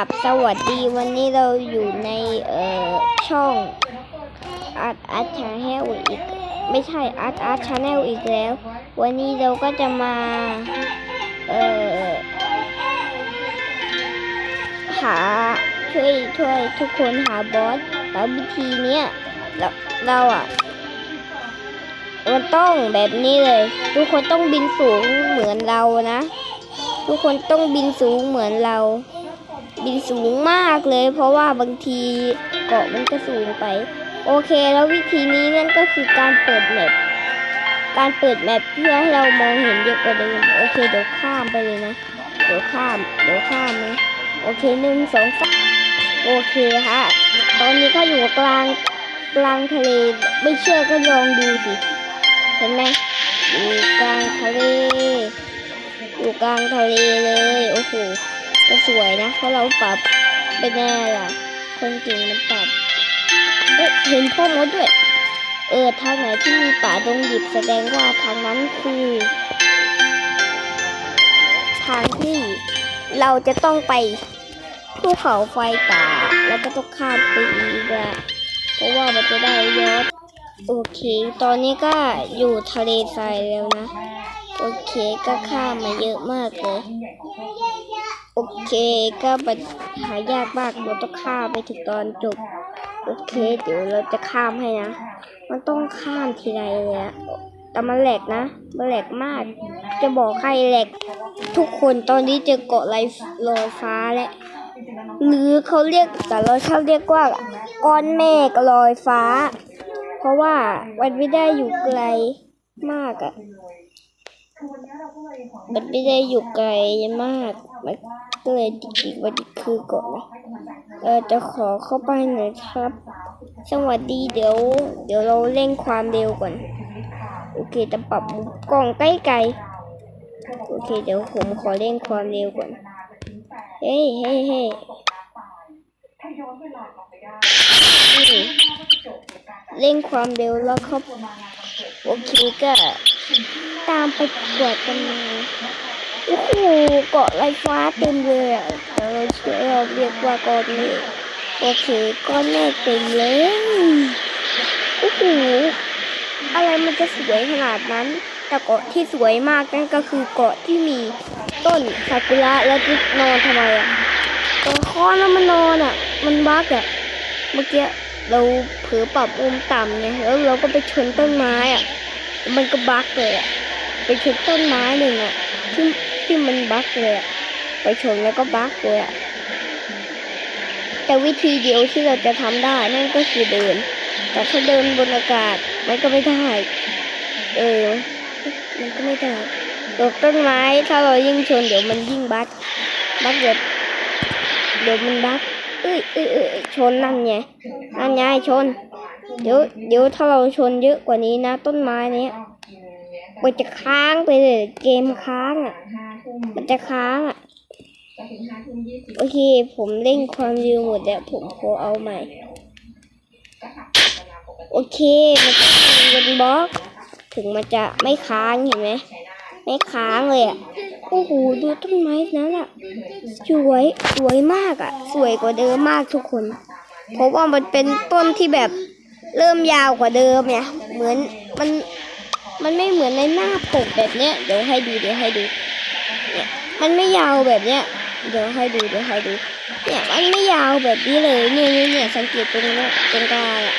ครับสวัสดีวันนี้เราอยู่ในเอ่อช่องอาร์ตอาร์ตชาแนลอีก ไม่ใช่อาร์ตอาร์ตชาแนลอีกแล้ว วันนี้เราก็จะมาเอ่อหาช่วยช่วยทุกคนหาบอสแล้ววิธีเนี้ยเราเราอะมันต้องแบบนี้เลย ทุกคนต้องบินสูงเหมือนเรานะ ทุกคนต้องบินสูงเหมือนเรา บินสูงมากเลย เพราะว่าบางทีเกาะมันก็สูงไป โอเค แล้ววิธีนี้นั่นก็คือการเปิดแมปการเปิดแมปเพื่อให้เรามองเห็นเยอะกว่าเดิมโอเคเดี๋ยวข้ามไปเลยนะ เดี๋ยวข้าม เดี๋ยวข้ามนะโอเคหนึ่งสองสามโอเคฮะตอนนี้ก็อยู่กลางกลางทะเลไม่เชื่อก็ลองดูสิเห็นไหมอยู่กลางทะเล อยู่กลางทะเลเลย โอ้โห ก็สวยนะ เพราะเราปรับไปแน่ล่ะ คนเก่งมันปรับเอ๊ะเห็นพ่อมดด้วย เออทางไหนที่มีป่าดงดิบแสดงว่าทางนั้นคือ ทางที่เราจะต้องไปภูเขาไฟป่าแล้วก็ต้องข้ามไปอีกอะเพราะว่ามันจะได้ยอดโอเค ตอนนี้ก็อยู่ทะเลทรายแล้วนะ โอเคก็ข้ามมาเยอะมากเลย โอเคก็ปัญหายากมากเราต้องข้ามไปถึงตอนจบ โอเค เดี๋ยวเราจะข้ามให้นะ มันต้องข้ามทีไรเลยอะแต่มันแหลกนะ มันแหลกมาก จะบอกใครแหลก ทุกคนตอนนี้เจอเกาะลอยลอฟ้าแล้วหรือเขาเรียกแต่เราชอบเรียกว่าก้อนเมฆลอยฟ้า เพราะว่ามันไม่ได้อยู่ไกลมากอะมันไม่ได้อยู่ไกลมากมัน ก็เลยจริงๆวันนี้คือกาะนะเออจะขอเข้าไปหน่อยครับ สวัสดีเดี๋ยว เดี๋ยวเราเร่งความเร็วก่อน โอเคจะปรับมุมกล้องใกล้ไกลโอเค เดี๋ยวผมขอเร่งความเร็วก่อน เฮ้ยเฮ้ยเฮ้ยเร่งความเร็วแล้วครับ โอเคก็ตามไปกวดกันมา โอ้โหเกาะลอยฟ้าเต็มเลยอะแต่เราเชื่อเราเรียกว่าก้อนเมฆโอเคก้อนเมฆเต็มเลยโอ้โหอะไรมันจะสวยขนาดนั้น แต่เกาะที่สวยมากนั่นก็คือเกาะที่มีต้นซากุระแล้วที่นอนทำไมอะตรงคอนแล้วมันนอนอะ มันบักอะเมื่อกี้เราเผลอปรับมุมต่ำไงแล้วเราก็ไปชนต้นไม้อะ มันก็บักเลยอะไปชนต้นไม้หนึ่งอะที่ ที่มันบักเลยอะไปชนแล้วก็บักเลยอะแต่วิธีเดียวที่เราจะทำได้นั่นก็คือเดิน แต่ถ้าเดินบนอากาศมันก็ไม่ได้ เออ มันก็ไม่ได้ตกต้นไม้ถ้าเรายิ่งชนเดี๋ยวมันยิ่งบักบักเดี๋ยวเดี๋ยวมันบักเอ้ยเอ้ยเอ้ยชนนั่นไงนั่นไงชน เดี๋ยวเดี๋ยวถ้าเราชนเยอะกว่านี้นะ ต้นไม้เนี้ยมันจะค้างไปเลยเกมค้างอะ มันจะค้างอะโอเค ผมเร่งความเร็วหมดแล้วผมขอเอาใหม่โอเค มันจะเป็นบล็อก ถึงมันจะไม่ค้างเห็นไหมไม่ค้างเลยอะ โอ้โห ดูต้นไม้นั้นอะ สวย สวยมากอะ สวยกว่าเดิมมากทุกคน เพราะว่ามันเป็นต้นที่แบบเริ่มยาวกว่าเดิมเนี่ย เหมือนมัน มันไม่เหมือนในหน้าปกแบบเนี้ย เดี๋ยวให้ดู เดี๋ยวให้ดูเนี่ย มันไม่ยาวแบบเนี้ย เดี๋ยวให้ดูเดี๋ยวให้ดู เนี่ยมันไม่ยาวแบบนี้เลย เนี่ยเนี่ยเนี่ยสังเกตตรงนี้ตรงกลางอะ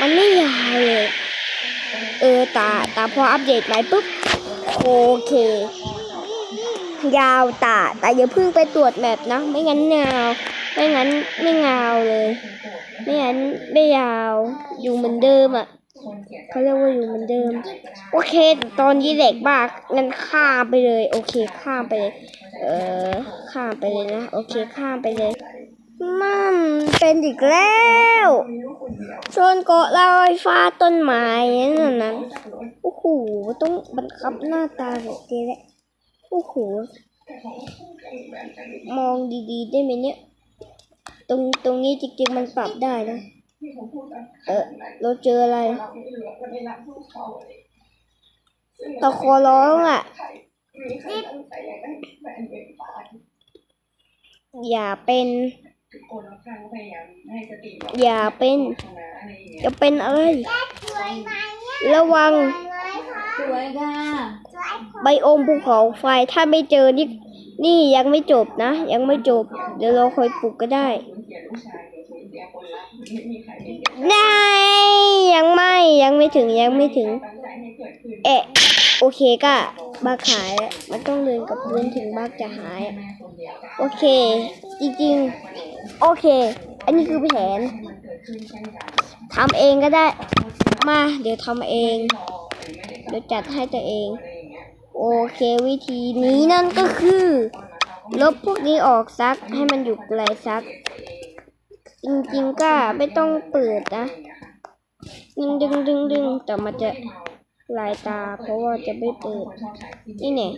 มันไม่ยาวเลย เออตาตาพออัปเดตใหม่ปุ๊บโอเค ยาวตาแต่อย่าเพิ่งไปตรวจแมปนะ ไม่งั้นยาวไม่งั้นไม่งาวเลย ไม่งั้นไม่ยาวอยู่เหมือนเดิมอะ เขาเรียกว่าอยู่เหมือนเดิม โอเค ตอนนี้เด็กมากงั้นข้ามไปเลย โอเค ข้ามไปเลย เออข้ามไปเลยนะ โอเค ข้ามไปเลยมันเป็นอีกแล้วชนเกาะลอยฟ้าต้นไม้นั่นนั้นโอ้โห ต้องบังคับหน้าตาแบบนี้แหละโอ้โห มองดีๆ ได้ไหมเนี่ย ตรงตรงนี้จริงๆมันปรับได้นะ เออเราเจออะไรตะโคร้องอะ อย่าเป็นทุกคนรอบข้างก็พยายามให้สติเราอย่าเป็นชนะอะไรอย่างเงี้ยจะเป็นอะไร ระวังสวยค่ะไบโอมภูเขาไฟถ้าไม่เจอนี่ นี่ยังไม่จบนะ ยังไม่จบ เดี๋ยวเราค่อยปลุกก็ได้ สูญเสียลูกชายเดี๋ยวสูญเสียคนรักไม่มีใครเป็นได้ยังไม่ยังไม่ถึงยังไม่ถึงตั้งใจให้เกิดขึ้นเอะโอเคก็บักหายแล้วมันต้องเดินกับพื้นถึงบักจะหายแม่คนเดียวกันโอเค จริงๆ โอเค อันนี้คือแผนมันเกิดขึ้นเช่นกันทำเองก็ได้ มา เดี๋ยวทำเองรอหรือไม่ได้เดี๋ยวจัดให้ตัวเองอะไรอย่างเงี้ยโอเควิธีนี้นั่นก็คือ ลบพวกนี้ออกซักให้มันอยู่ไกลซัก จริงๆก็ไม่ต้องเปิดนะดึงดึงดึงดึงแต่มันจะลายตา เพราะว่าจะไม่เปิด นี่เนี่ย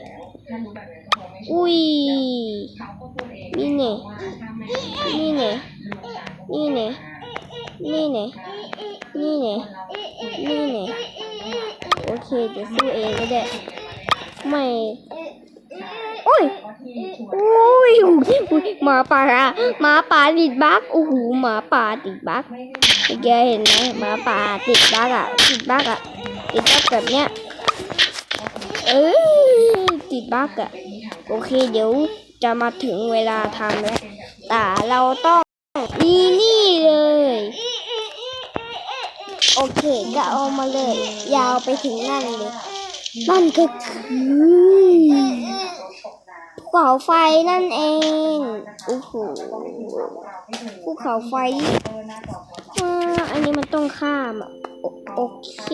อุ้ยนี่เนี่ยนี่เนี่ยนี่เนี่ยนี่เนี่ยนี่เนี่ยนี่เนี่ยโอเคเดี๋ยวสู้เองก็ได้ไม่ โอ้ยโอ้ยอุ๊ยหมาป่าอะหมาป่าติดบั๊กโอ้โหหมาป่าติดบั๊กเมื่อกี้เห็นไหมหมาป่าติดบั๊กอะติดบั๊กอะติดบั๊กแบบเนี้ยเอ้ยติดบั๊กอะโอเคเดี๋ยวจะมาถึงเวลาทำแล้วแต่เราต้องนี่นี่เลย โอเคก็เอามาเลย ยาวไปถึงนั่นเลยนั่นก็คือ เขาไฟนั่นเองโอ้โหภูเขาไฟอ่าอันนี้มันต้องข้ามอะโอโอเค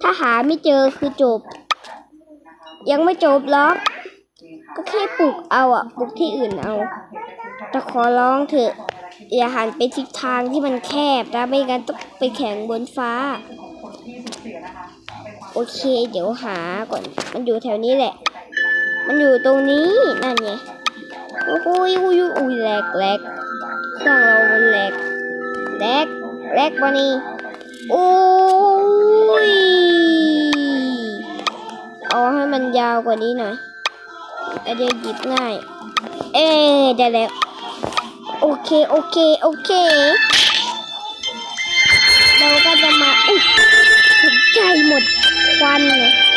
ถ้าหาไม่เจอคือจบ ยังไม่จบหรอกก็แค่ปลูกเอาอะปลูกที่อื่นเอาแต่ขอร้องเถอะ อย่าหันไปทิศทางที่มันแคบนะไม่งั้นต้องไปแข่งบนฟ้า โอเค เดี๋ยวหาก่อน มันอยู่แถวนี้แหละ มันอยู่ตรงนี้นั่นไงโอ้โหอุ้ยอุ้ยอุ้ยแหลกแหลกเครื่องเรามันแหลกแหลกแหลกวะนี่โอ้ยเอาให้มันยาวกว่านี้หน่อยอันเดียวหยิบง่าย เอ๊ะได้แล้วโอเคโอเคโอเคเราก็จะมาอุ้ยใจหมดควันเลย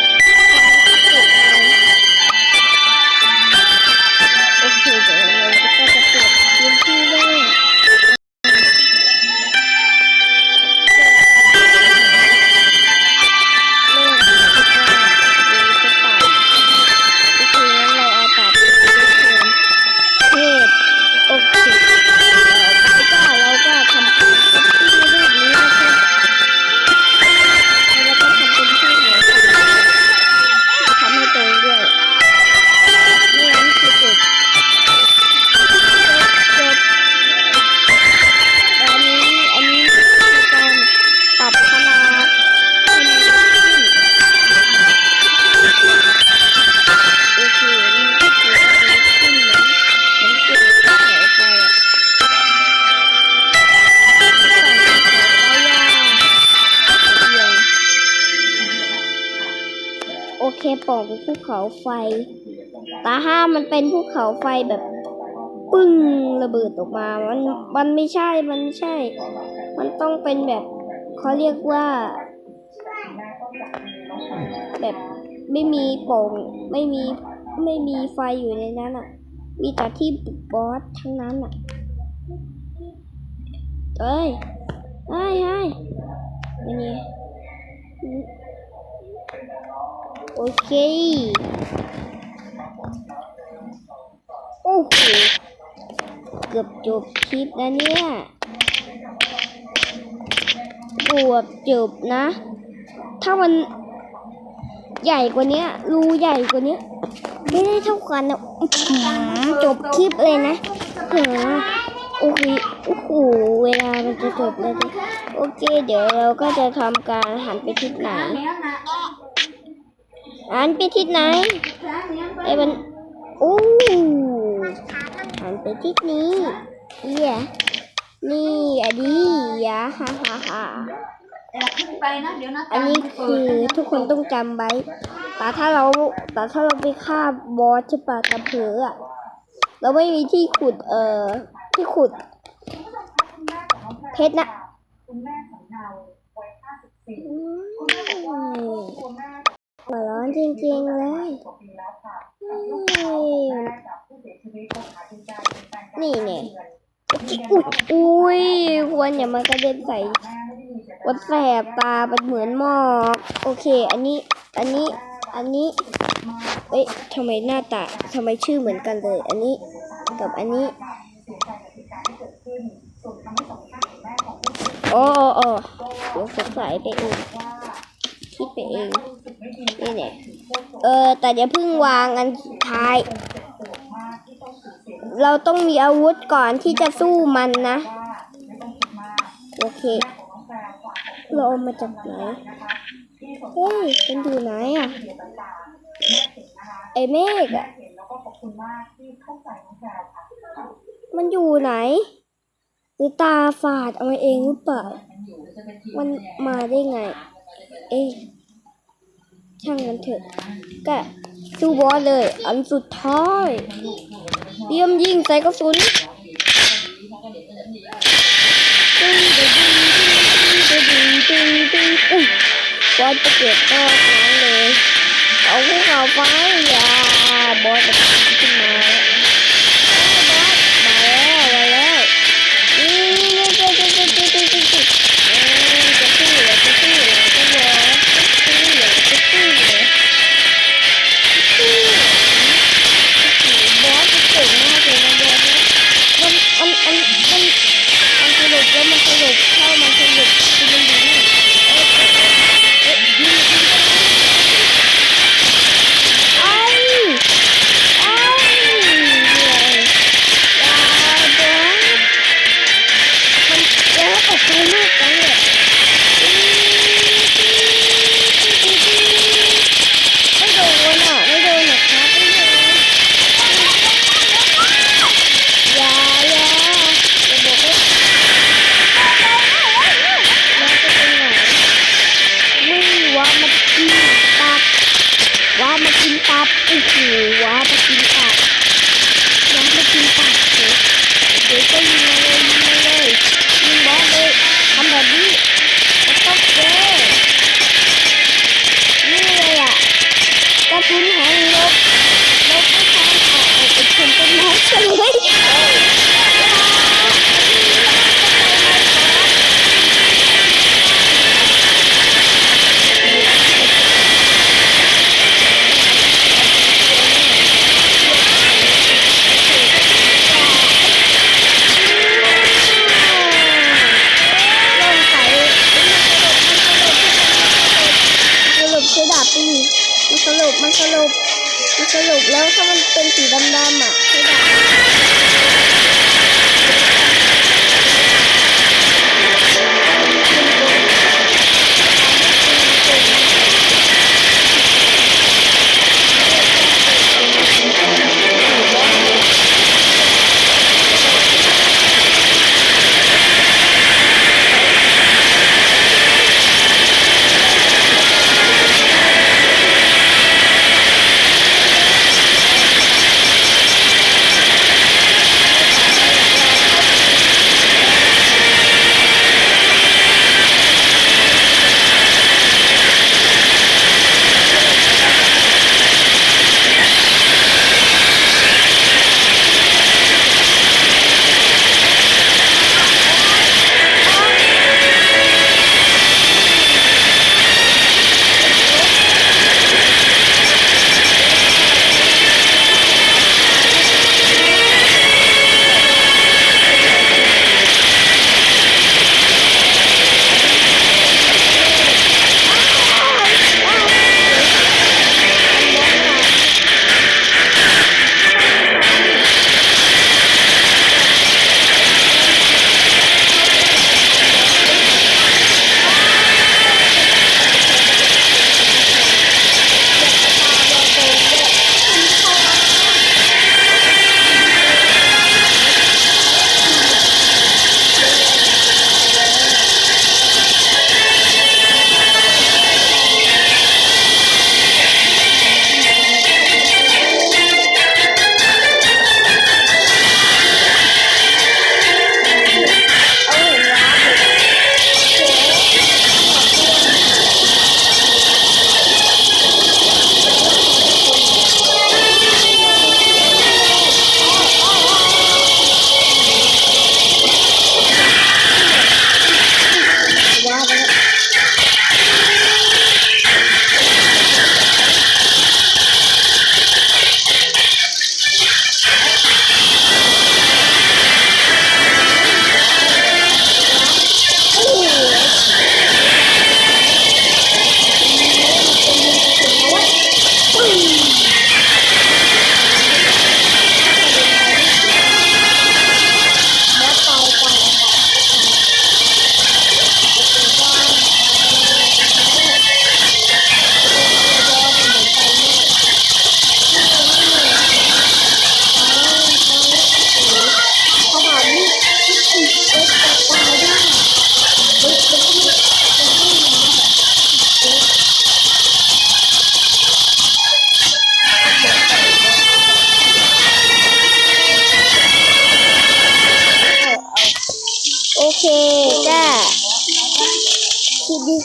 เขาไฟ ตาห้ามันเป็นภูเขาไฟแบบ ปึ้งระเบิดออกมา มันมันไม่ใช่ มันไม่ใช่ มันต้องเป็นแบบเขาเรียกว่า แบบไม่มีโป่งไม่มีไม่มีไฟอยู่ในนั้นอะ มีแต่ที่บุกบอสทั้งนั้นอะเอ้ยเฮ้ยเฮ้ยนนี้ โอเค โอ้โห เกือบจบคลิปแล้วเนี่ย เกือบจบนะ ถ้ามันใหญ่กว่านี้รูใหญ่กว่านี้ ไม่ได้เท่ากันนะอ๋อจบคลิปเลยนะเหรอโอเค โอ้โห เวลามันจะจบแล้วสิโอเค เดี๋ยวเราก็จะทำการหันไปทิศไหน เลี้ยงนะหันไปทิศไหนช้างเลี้ยงไปไอ้มันอู้หันไปทิศนี้เอียนี่อันนี้ยะฮ่าฮ่าฮ่าแต่ขึ้นไปนะเดี๋ยวนะอันนี้คือทุกคนต้องจำไว้แต่ถ้าเราแต่ถ้าเราไปฆ่าบอสใช่ปะแต่เผลออะเราไม่มีที่ขุด เอ่อ ที่ขุด เพชรนะ หัวร้อนจริงๆเลยนี่เนี่ยอุ้ยควรอย่ามากระเด็นใส่วัดแสบตาเป็นเหมือนหมอกโอเค อันนี้ อันนี้ อันนี้ เอ๊ะทำไมหน้าตาทำไมชื่อเหมือนกันเลย อันนี้กับอันนี้โอ้โอ้โอ้สงสัยไปเองคิดไปเอง นี่เนี่ยเออ แต่อย่าเพิ่งวางอันท้าย เราต้องมีอาวุธก่อนที่จะสู้มันนะ โอเค เราเอามาจากไหนเฮ้ยมันอยู่ไหนอะ ไอเมฆอะมันอยู่ไหน หรือตาฝาดเอาเองหรือเปล่า มันมาได้ไง เอ๊ะ ช่างมันเถอะก็สู้บอสเลย อันสุดท้ายเตรียมยิงใส่กระสุนตึงตึงตึงตึงตึงตึงตึงบอสจะเก็บก็ทั้งเลย เอาพวกเขาไปอย่าบอสจะขึ้นมา 你的妈妈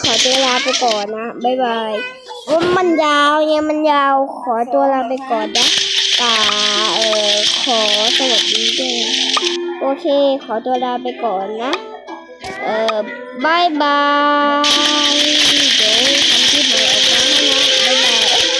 ขอตัวลาไปก่อนนะ บ๊ายบายว่ามันยาวเนี่ยมันยาว ขอตัวลาไปก่อนนะป่าเออขอสวัสดีด้วยนะโอเค ขอตัวลาไปก่อนนะ เออบายบาย